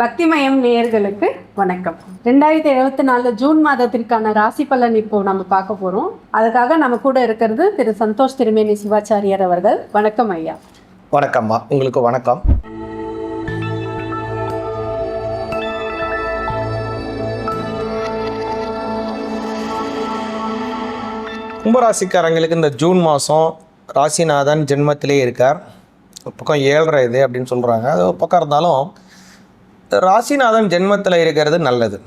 பக்திமயம் நேயர்களுக்கு வணக்கம். ரெண்டாயிரத்தி இருபத்தி நாலு ஜூன் மாதத்திற்கான ராசி பலன் இப்போ நம்ம பார்க்க போறோம். அதுக்காக நம்ம கூட இருக்கிறது திரு சந்தோஷ் திருமேனி சிவாச்சாரியார் அவர்கள். வணக்கம் ஐயா. வணக்கம்மா. உங்களுக்கு வணக்கம். கும்பராசிக்காரங்களுக்கு இந்த ஜூன் மாதம் ராசிநாதன் ஜென்மத்திலே இருக்கார். ஒரு பக்கம் ஏழரை இது அப்படின்னு சொல்கிறாங்க அது ஒரு பக்கம் இருந்தாலும் ராசிநாதன் ஜென்மத்தில் இருக்கிறது நல்லது.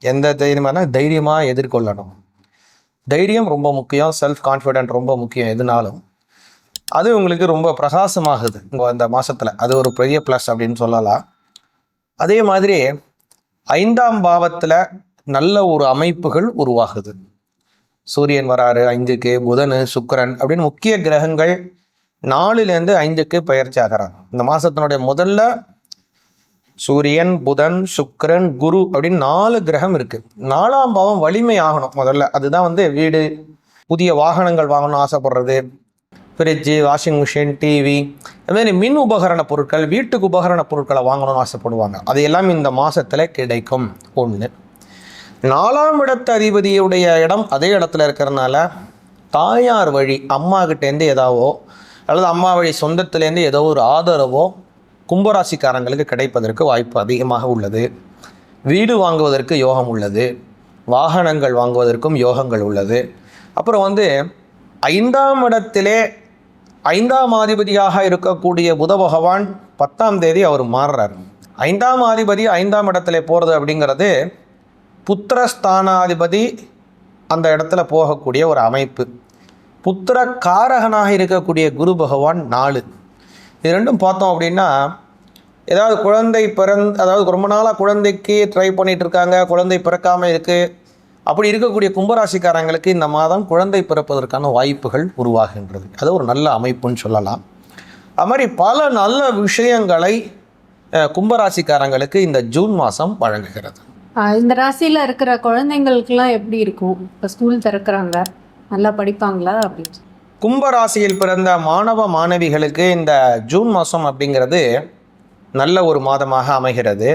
எந்த தைரியமான தைரியமாக எதிர்கொள்ளணும். தைரியம் ரொம்ப முக்கியம் செல்ஃப் கான்ஃபிடென்ட் ரொம்ப முக்கியம் எதுனாலும். அது உங்களுக்கு ரொம்ப பிரகாசமாகுது. உங்க இந்த மாதத்தில் அது ஒரு பெரிய ப்ளஸ் அப்படின்னு சொல்லலாம். அதே மாதிரி ஐந்தாம் பாவத்தில் நல்ல ஒரு அமைப்புகள் உருவாகுது. சூரியன் வராரு ஐந்துக்கு புதன் சுக்கிரன் அப்படின்னு முக்கிய கிரகங்கள் நாலுலேருந்து ஐந்துக்கு பயிற்சி ஆகிறாங்க. இந்த மாதத்தினுடைய முதல்ல சூரியன் புதன் சுக்கரன் குரு அப்படின்னு நாலு கிரகம் இருக்கு. நாலாம் பாவம் வலிமை ஆகணும் முதல்ல. அதுதான் வந்து வீடு புதிய வாகனங்கள் வாங்கணும்னு ஆசைப்படுறது. ஃப்ரிட்ஜு வாஷிங் மிஷின் டிவி அதுமாதிரி மின் உபகரண பொருட்கள் வீட்டுக்கு உபகரண பொருட்களை வாங்கணும்னு ஆசைப்படுவாங்க. அது எல்லாம் இந்த மாதத்தில் கிடைக்கும். ஒன்று நாலாம் இடத்து அதிபதியுடைய இடம் அதே இடத்துல இருக்கிறதுனால தாயார் வழி அம்மா கிட்டேருந்து ஏதாவோ அல்லது அம்மா வழி சொந்தத்துலேருந்து ஏதோ ஒரு ஆதரவோ கும்பராசிக்காரங்களுக்கு கிடைப்பதற்கு வாய்ப்பு அதிகமாக உள்ளது. வீடு வாங்குவதற்கு யோகம் உள்ளது. வாகனங்கள் வாங்குவதற்கும் யோகங்கள் உள்ளது. அப்புறம் வந்து ஐந்தாம் இடத்திலே ஐந்தாம் அதிபதியாக இருக்கக்கூடிய புத பகவான் பத்தாம் தேதி அவர் மாறுறார். ஐந்தாம் அதிபதி ஐந்தாம் இடத்துல போகிறது அப்படிங்கிறது புத்திரஸ்தானாதிபதி அந்த இடத்துல போகக்கூடிய ஒரு அமைப்பு. புத்திர காரகனாக இருக்கக்கூடிய குரு பகவான் நாலு. இது ரெண்டும் பார்த்தோம் அப்படின்னா ஏதாவது குழந்தை பிறந் அதாவது ரொம்ப நாளாக குழந்தைக்கு ட்ரை பண்ணிகிட்டு இருக்காங்க குழந்தை பிறக்காமல் இருக்குது அப்படி இருக்கக்கூடிய கும்பராசிக்காரங்களுக்கு இந்த மாதம் குழந்தை பிறப்பதற்கான வாய்ப்புகள் உருவாகின்றது. அது ஒரு நல்ல அமைப்புன்னு சொல்லலாம். அது மாதிரி பல நல்ல விஷயங்களை கும்பராசிக்காரங்களுக்கு இந்த ஜூன் மாதம் வழங்குகிறது. இந்த ராசியில் இருக்கிற குழந்தைங்களுக்குலாம் எப்படி இருக்கும்? இப்போ ஸ்கூல் திறக்கிறாங்க நல்லா படிப்பாங்களா அப்படின்னு கும்பராசியில் பிறந்த மாணவ மாணவிகளுக்கு இந்த ஜூன் மாதம் அப்படிங்கிறது நல்ல ஒரு மாதமாக அமைகிறது.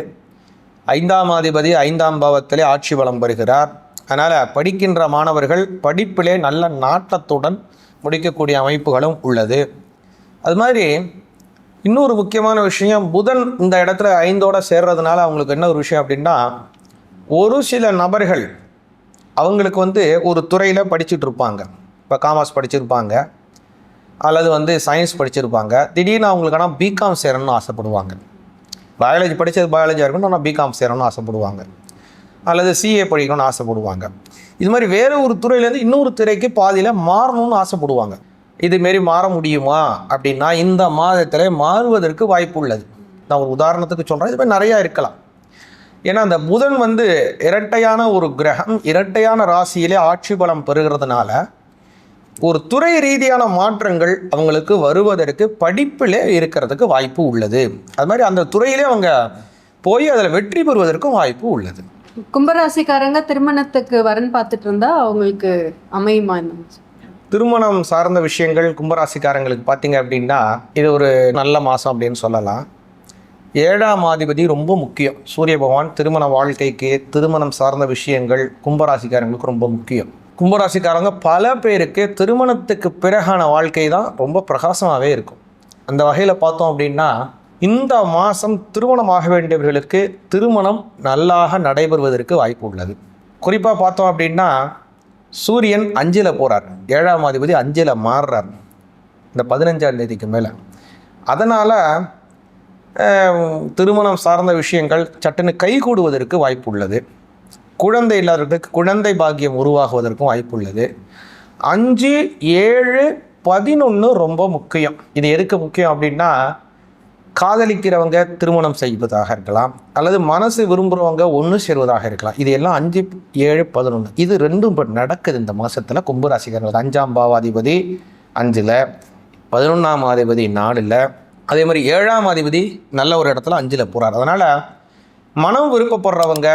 ஐந்தாம் அதிபதி ஐந்தாம் பாவத்திலே ஆட்சி வளம் பெறுகிறார். அதனால் படிக்கின்ற மாணவர்கள் படிப்பிலே நல்ல நாட்டத்துடன் முடிக்கக்கூடிய அமைப்புகளும் உள்ளது. அது மாதிரி இன்னொரு முக்கியமான விஷயம் புதன் இந்த இடத்துல ஐந்தோட சேர்றதுனால அவங்களுக்கு என்ன ஒரு விஷயம் அப்படின்னா ஒரு சில நபர்கள் அவங்களுக்கு வந்து ஒரு துறையில் படிச்சுட்டு இருப்பாங்க. இப்போ காமர்ஸ் படிச்சிருப்பாங்க. அல்லது வந்து சயின்ஸ் படிச்சிருப்பாங்க. திடீர்னு அவங்களுக்கு ஆனால் பிகாம் சேரணும்னு ஆசைப்படுவாங்க. பயாலஜி படித்தது பயாலஜியாக இருக்கணும் ஆனால் பிகாம் சேரணும்னு ஆசைப்படுவாங்க. அல்லது சிஏ படிக்கணும்னு ஆசைப்படுவாங்க. இது மாதிரி வேறு ஒரு துறையிலேருந்து இன்னொரு துறைக்கு பாதியில் மாறணும்னு ஆசைப்படுவாங்க. இதுமாரி மாற முடியுமா? அப்படின்னா இந்த மாதத்தில் மாறுவதற்கு வாய்ப்பு உள்ளது. நான் ஒரு உதாரணத்துக்கு சொல்கிறேன் இது மாதிரி நிறையா இருக்கலாம். ஏன்னா அந்த புதன் வந்து இரட்டையான ஒரு கிரகம் இரட்டையான ராசியிலே ஆட்சி பலம் பெறுகிறதுனால ஒரு துறை ரீதியான மாற்றங்கள் அவங்களுக்கு வருவதற்கு படிப்பிலே இருக்கிறதுக்கு வாய்ப்பு உள்ளது. அது மாதிரி அந்த துறையிலே அவங்க போய் அதில் வெற்றி பெறுவதற்கும் வாய்ப்பு உள்ளது. கும்பராசிக்காரங்க திருமணத்துக்கு வரன் பார்த்துட்டு இருந்தா அவங்களுக்கு அமையுமா? திருமணம் சார்ந்த விஷயங்கள் கும்பராசிக்காரங்களுக்கு பார்த்தீங்க அப்படின்னா இது ஒரு நல்ல மாதம் அப்படின்னு சொல்லலாம். ஏழாம் அதிபதி ரொம்ப முக்கியம். சூரிய பகவான் திருமண வாழ்க்கைக்கு திருமணம் சார்ந்த விஷயங்கள் கும்பராசிக்காரங்களுக்கு ரொம்ப முக்கியம். கும்பராசிக்காரங்க பல பேருக்கு திருமணத்துக்கு பிறகான வாழ்க்கை தான் ரொம்ப பிரகாசமாகவே இருக்கும். அந்த வகையில் பார்த்தோம் அப்படின்னா இந்த மாதம் திருமணமாக வேண்டியவர்களுக்கு திருமணம் நல்லாக நடைபெறுவதற்கு வாய்ப்பு உள்ளது. குறிப்பாக பார்த்தோம் அப்படின்னா சூரியன் அஞ்சில் போகிறார் ஏழாம் அதிபதி அஞ்சில் மாறுறார். இந்த பதினஞ்சாம் தேதிக்கு மேலே. அதனால் திருமணம் சார்ந்த விஷயங்கள் சட்டுன்னு கைகூடுவதற்கு வாய்ப்பு உள்ளது. குழந்தை இல்லாதவர்களுக்கு குழந்தை பாக்கியம் உருவாகுவதற்கும் வாய்ப்புள்ளது அஞ்சு ஏழு பதினொன்று ரொம்ப முக்கியம். இது எதுக்கு முக்கியம் அப்படின்னா காதலிக்கிறவங்க திருமணம் செய்வதாக இருக்கலாம் அல்லது மனசு விரும்புகிறவங்க ஒன்று சேருவதாக இருக்கலாம். இது எல்லாம் அஞ்சு ஏழு பதினொன்று இது ரெண்டும் இப்போ நடக்குது இந்த மாதத்தில் கும்பராசிக்காரர்கள் அஞ்சாம் பாவாதிபதி அஞ்சில் பதினொன்றாம் அதிபதி நாலில் அதே மாதிரி ஏழாம் அதிபதி நல்ல ஒரு இடத்துல அஞ்சில் போகிறார் அதனால் மனம் விருப்பப்படுறவங்க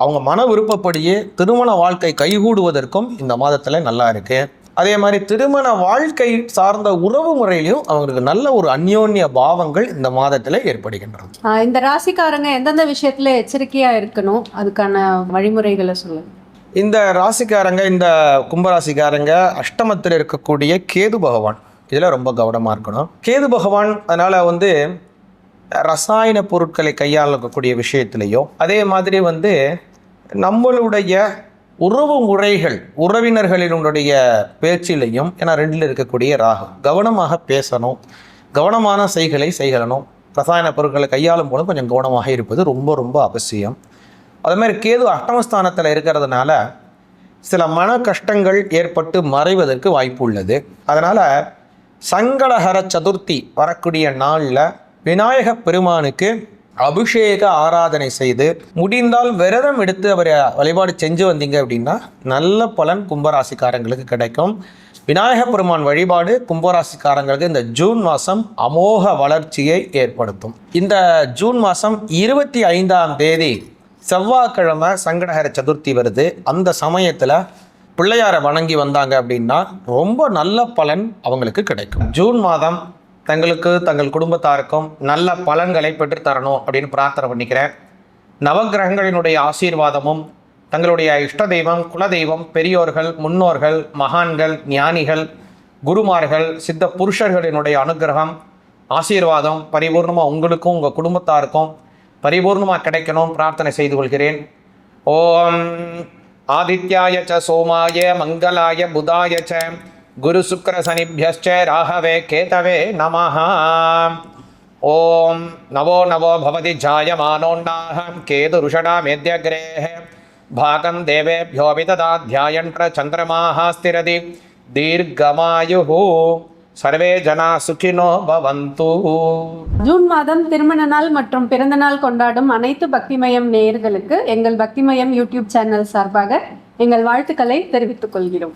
அவங்க மன விருப்பப்படியே திருமண வாழ்க்கை கைகூடுவதற்கும் இந்த மாதத்தில் நல்லா இருக்குது அதே மாதிரி திருமண வாழ்க்கை சார்ந்த உறவு முறையிலையும் அவங்களுக்கு நல்ல ஒரு அந்யோன்ய பாவங்கள் இந்த மாதத்தில் ஏற்படுகின்றது இந்த ராசிக்காரங்க எந்தெந்த விஷயத்துல எச்சரிக்கையா இருக்கணும்? அதுக்கான வழிமுறைகளை சொல்லுங்க. இந்த ராசிக்காரங்க இந்த கும்பராசிக்காரங்க அஷ்டமத்தில் இருக்கக்கூடிய கேது பகவான். இதில் ரொம்ப கவனமாக இருக்கணும். கேது பகவான் அதனால் வந்து ரசாயன பொருட்களை கையாளக்கூடிய விஷயத்திலையோ அதே மாதிரி வந்து நம்மளுடைய உறவு முறைகள் உறவினர்களினுடைய பேச்சிலையும் ஏன்னா ரெண்டில் இருக்கக்கூடிய ராகம் கவனமாக பேசணும் கவனமான செய்களை செய்யணும் ரசாயன பொருட்களை கையாளும் போது கொஞ்சம் கவனமாக இருப்பது ரொம்ப ரொம்ப அவசியம். அது மாதிரி கேது அஷ்டமஸ்தானத்தில் இருக்கிறதுனால சில மன கஷ்டங்கள் ஏற்பட்டு மறைவதற்கு வாய்ப்பு உள்ளது. அதனால் சங்கடஹர சதுர்த்தி வரக்கூடிய நாளில் விநாயக பெருமானுக்கு அபிஷேக ஆராதனை செய்து முடிந்தால் விரதம் எடுத்து அவரை வழிபாடு செஞ்சு வந்தீங்க அப்படின்னா நல்ல பலன் கும்பராசிக்காரங்களுக்கு கிடைக்கும். விநாயக பெருமான் வழிபாடு கும்பராசிக்காரங்களுக்கு இந்த ஜூன் மாதம் அமோக வளர்ச்சியை ஏற்படுத்தும். இந்த ஜூன் மாதம் இருபத்தி ஐந்தாம் தேதி செவ்வாய்க்கிழமை சங்கடஹர சதுர்த்தி வருது. அந்த சமயத்தில் பிள்ளையாரை வணங்கி வந்தாங்க அப்படின்னா ரொம்ப நல்ல பலன் அவங்களுக்கு கிடைக்கும். ஜூன் மாதம் தங்களுக்கு தங்கள் குடும்பத்தாருக்கும் நல்ல பலன்களை பெற்றுத்தரணும் அப்படின்னு பிரார்த்தனை பண்ணிக்கிறேன். நவக்கிரகங்களினுடைய ஆசீர்வாதமும் தங்களுடைய இஷ்ட தெய்வம் குலதெய்வம் பெரியோர்கள் முன்னோர்கள் மகான்கள் ஞானிகள் குருமார்கள் சித்த புருஷர்களினுடைய அனுகிரகம் ஆசீர்வாதம் பரிபூர்ணமாக உங்களுக்கும் உங்கள் குடும்பத்தாருக்கும் பரிபூர்ணமாக கிடைக்கணும் பிரார்த்தனை செய்து கொள்கிறேன். ஓம் ஆதித்யாய ச சோமாய மங்களாய புதாய ச குரு சுக்கர சனிபியச்ச ராகவே கேதவே நமஹ ஓம் நவோ நவோ பவதி ஜாயமானோன்னாகம் கேது ருஷடா மேத்யக்ரேः भागं देवेभ्योऽपि तदाध्यायन्त्र चन्द्रमाः स्थिरति दीर्घमायुः सर्वे जनाः सुखिनो भवन्तु ஜூன் மாதம் திருமண நாள் மற்றும் பிறந்த நாள் கொண்டாடும் அனைத்து பக்திமயம் நேயர்களுக்கு எங்கள் பக்திமயம் யூடியூப் சேனல் சார்பாக எங்கள் வாழ்த்துக்களை தெரிவித்துக் கொள்கிறோம்